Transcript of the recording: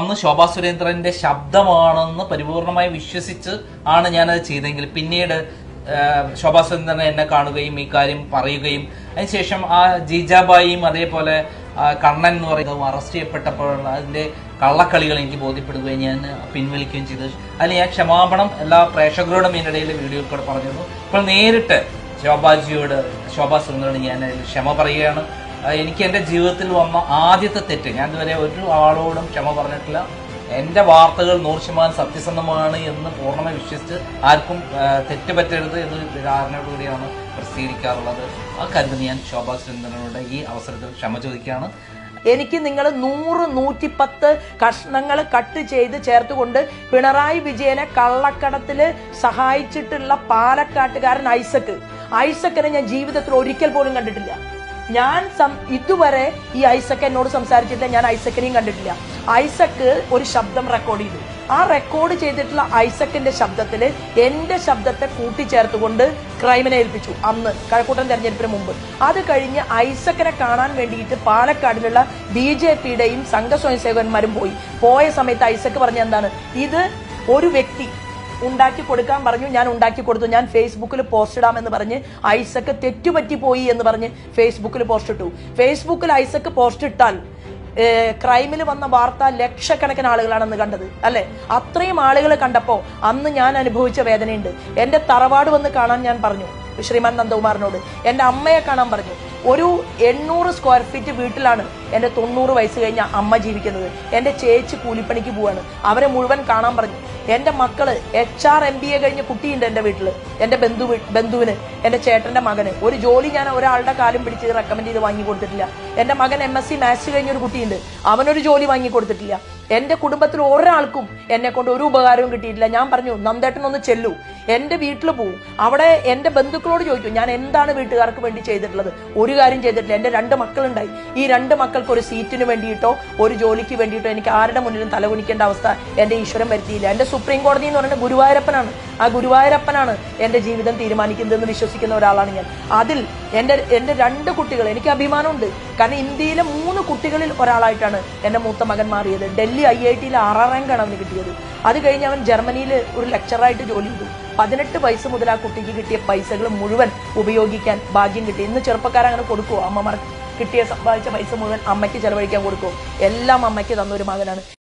അന്ന് ശോഭാ സുരേന്ദ്രന്റെ ശബ്ദമാണെന്ന് പരിപൂർണമായി വിശ്വസിച്ച് ആണ് ഞാനത് ചെയ്തെങ്കിൽ പിന്നീട് ശോഭാ സുരേന്ദ്രൻ എന്നെ കാണുകയും ഈ കാര്യം പറയുകയും അതിനുശേഷം ആ ജീജാബായിയും അതേപോലെ കണ്ണൻ എന്ന് പറയുന്നത് അറസ്റ്റ് ചെയ്യപ്പെട്ടപ്പോഴുള്ള അതിന്റെ കള്ളക്കളികൾ എനിക്ക് ബോധ്യപ്പെടുകയും ഞാൻ പിൻവലിക്കുകയും ചെയ്തു. അതിൽ ഞാൻ ക്ഷമാപണം എല്ലാ പ്രേക്ഷകരോടും ഇടയിൽ വീഡിയോയിൽ കൂടെ പറഞ്ഞിരുന്നു. ഇപ്പോൾ നേരിട്ട് ശോഭാജിയോട് ശോഭാ സുരേന്ദ്രനോട് ഞാൻ ക്ഷമ പറയുകയാണ്. എനിക്ക് എന്റെ ജീവിതത്തിൽ വന്ന ആദ്യത്തെ തെറ്റ്. ഞാൻ ഇതുവരെ ഒരു ആളോടും ക്ഷമ പറഞ്ഞിട്ടില്ല. എന്റെ വാർത്തകൾ നൂറ് ശതമാനം സത്യസന്ധമാണ് എന്ന് പൂർണമായി വിശ്വസിച്ച് ആർക്കും തെറ്റ് പറ്റരുത് എന്ന് ധാരണയോടുകൂടിയാണ് പ്രസിദ്ധീകരിക്കാറുള്ളത്. ആ കാര്യത്തിൽ ഞാൻ ശോഭാ സുരേന്ദ്രനോട് ഈ അവസരത്തിൽ ക്ഷമ ചോദിക്കുകയാണ്. എനിക്ക് നിങ്ങൾ നൂറ് നൂറ്റിപ്പത്ത് കഷ്ണങ്ങൾ കട്ട് ചെയ്ത് ചേർത്തുകൊണ്ട് പിണറായി വിജയനെ കള്ളക്കടത്തിൽ സഹായിച്ചിട്ടുള്ള പാലക്കാട്ടുകാരൻ ഐസക്ക്. ഐസക്കിനെ ഞാൻ ജീവിതത്തിൽ ഒരിക്കൽ പോലും കണ്ടിട്ടില്ല. ഞാൻ ഇതുവരെ ഈ ഐസക്ക് എന്നോട് സംസാരിച്ചിട്ടില്ല ഞാൻ ഐസക്കിനെയും കണ്ടിട്ടില്ല. ഐസക്ക് ഒരു ശബ്ദം റെക്കോർഡ് ചെയ്തു. ആ റെക്കോർഡ് ചെയ്തിട്ടുള്ള ഐസക്കിന്റെ ശബ്ദത്തിൽ എന്റെ ശബ്ദത്തെ കൂട്ടിച്ചേർത്തുകൊണ്ട് ക്രൈമിനെ ഏൽപ്പിച്ചു അന്ന് കഴക്കൂട്ടം തെരഞ്ഞെടുപ്പിന് മുമ്പ്. അത് കഴിഞ്ഞ് ഐസക്കിനെ കാണാൻ വേണ്ടിയിട്ട് പാലക്കാടിലുള്ള ബി ജെ പിയുടെയും സംഘ സ്വയംസേവകന്മാരും പോയി. പോയ സമയത്ത് ഐസക്ക് പറഞ്ഞ എന്താണ്? ഇത് ഒരു വ്യക്തി ഉണ്ടാക്കി കൊടുക്കാൻ പറഞ്ഞു ഞാൻ ഉണ്ടാക്കി കൊടുത്തു. ഞാൻ ഫേസ്ബുക്കിൽ പോസ്റ്റ് ഇടാമെന്ന് പറഞ്ഞ് ഐസക്ക് തെറ്റുപറ്റി പോയി എന്ന് പറഞ്ഞ് ഫേസ്ബുക്കിൽ പോസ്റ്റ് ഇട്ടു ഫേസ്ബുക്കിൽ ഐസക്ക് പോസ്റ്റ് ഇട്ടാൽ ക്രൈമിൽ വന്ന വാർത്ത ലക്ഷക്കണക്കിന് ആളുകളാണെന്ന് കണ്ടത് അല്ലെ? അത്രയും ആളുകൾ കണ്ടപ്പോ അന്ന് ഞാൻ അനുഭവിച്ച വേദനയുണ്ട്. എന്റെ തറവാട് വന്ന് കാണാൻ ഞാൻ പറഞ്ഞു ശ്രീമാൻ നന്ദകുമാറിനോട്. എന്റെ അമ്മയെ കാണാൻ പറഞ്ഞു. ഒരു എണ്ണൂറ് സ്ക്വയർ ഫീറ്റ് വീട്ടിലാണ് എന്റെ തൊണ്ണൂറ് വയസ്സ് കഴിഞ്ഞ അമ്മ ജീവിക്കുന്നത്. എന്റെ ചേച്ചി കൂലിപ്പണിക്ക് പോവാണ്. അവരെ മുഴുവൻ കാണാൻ പറഞ്ഞു. എന്റെ മക്കൾ H R M B A കഴിഞ്ഞ കുട്ടിയുണ്ട് എന്റെ വീട്ടിൽ എന്റെ ബന്ധു ബന്ധുവിന് എന്റെ ചേട്ടന്റെ മകന്. ഒരു ജോലി ഞാൻ ഒരാളുടെ കാലം പിടിച്ച് റെക്കമെൻഡ് ചെയ്ത് വാങ്ങി കൊടുത്തിട്ടില്ല എന്റെ മകൻ എം എസ് സി മാത്സ് കഴിഞ്ഞ ഒരു കുട്ടിയുണ്ട്. അവനൊരു ജോലി വാങ്ങി കൊടുത്തിട്ടില്ല എന്റെ കുടുംബത്തിൽ ഒരാൾക്കും എന്നെ കൊണ്ട് ഒരു ഉപകാരവും കിട്ടിയിട്ടില്ല. ഞാൻ പറഞ്ഞു നന്ദേട്ടൻ ഒന്ന് ചെല്ലൂ. എന്റെ വീട്ടിൽ പോവും. അവിടെ എന്റെ ബന്ധുക്കളോട് ചോദിക്കും ഞാൻ എന്താണ് വീട്ടുകാർക്ക് വേണ്ടി ചെയ്തിട്ടുള്ളത്? ഒരു കാര്യം ചെയ്തിട്ടില്ല. എന്റെ രണ്ട് മക്കളുണ്ടായി. ഈ രണ്ട് മക്കൾക്ക് ഒരു സീറ്റിന് വേണ്ടിയിട്ടോ ഒരു ജോലിക്ക് വേണ്ടിയിട്ടോ എനിക്ക് ആരുടെ മുന്നിലും തലകുനിക്കേണ്ട അവസ്ഥ എന്റെ ഈശ്വരൻ വരുത്തിയില്ല. എന്റെ സുപ്രീം കോടതി എന്ന് പറയുന്നത് ഗുരുവായൂരപ്പനാണ്. ആ ഗുരുവായൂരപ്പനാണ് എന്റെ ജീവിതം തീരുമാനിക്കുന്നതെന്ന് വിശ്വസിക്കുന്ന ഒരാളാണ് ഞാൻ. അതിൽ എന്റെ എന്റെ രണ്ട് കുട്ടികൾ എനിക്ക് അഭിമാനമുണ്ട്. കാരണം ഇന്ത്യയിലെ മൂന്ന് കുട്ടികളിൽ ഒരാളായിട്ടാണ് എന്റെ മൂത്ത മകൻ മാറിയത്. ഡൽഹി ഐ ഐ ടിയിൽ ആറാം റാങ്കാണ് അവന് കിട്ടിയത്. അത് കഴിഞ്ഞ് അവൻ ജർമ്മനിയിൽ ഒരു ലെക്ചറായിട്ട് ജോലി ചെയ്തു. പതിനെട്ട് വയസ്സ് മുതൽ ആ കുട്ടിക്ക് കിട്ടിയ പൈസകൾ മുഴുവൻ ഉപയോഗിക്കാൻ ഭാഗ്യം കിട്ടി. ഇന്ന് ചെറുപ്പക്കാരങ്ങനെ കൊടുക്കുമോ അമ്മമാർ കിട്ടിയ സമ്പാദിച്ച പൈസ മുഴുവൻ അമ്മയ്ക്ക് ചെലവഴിക്കാൻ കൊടുക്കുമോ എല്ലാം അമ്മയ്ക്ക് തന്നൊരു മകനാണ്.